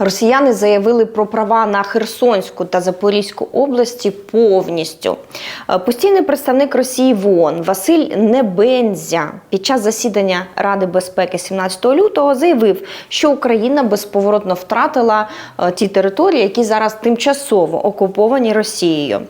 Росіяни заявили про права на Херсонську та Запорізьку області повністю. Е, Постійний представник Росії в ООН Василь Небензя під час засідання Ради безпеки 17 лютого заявив, що Україна безповоротно втратила е, ті території, які зараз тимчасово окуповані Росією.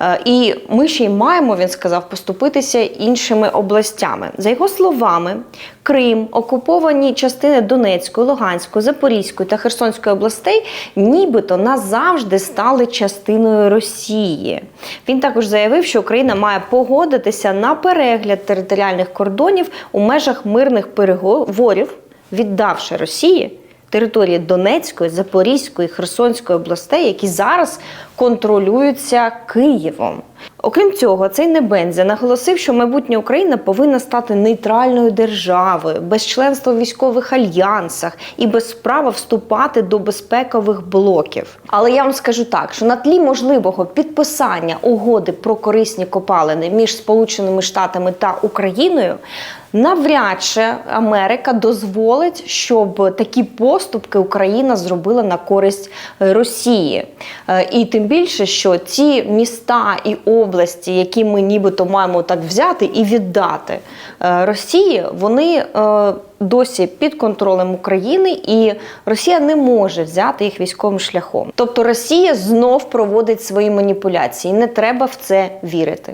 Е, І ми ще й маємо, він сказав, поступитися іншими областями. За його словами, Крим, окуповані частини Донецької, Луганської, Запорізької та Херсонської областей, нібито назавжди стали частиною Росії. Він також заявив, що Україна має погодитися на перегляд територіальних кордонів у межах мирних переговорів, віддавши Росії території Донецької, Запорізької, Херсонської областей, які зараз контролюються Києвом. Окрім цього, цей Небензя наголосив, що майбутня Україна повинна стати нейтральною державою, без членства в військових альянсах і без права вступати до безпекових блоків. Але я вам скажу так, що на тлі можливого підписання угоди про корисні копалини між Сполученими Штатами та Україною. Навряд чи Америка дозволить, щоб такі поступки Україна зробила на користь Росії. Е, І тим більше, що ці міста і області, які ми нібито маємо так взяти і віддати е, Росії, вони е, досі під контролем України, і Росія не може взяти їх військовим шляхом. Тобто Росія знов проводить свої маніпуляції. Не треба в це вірити.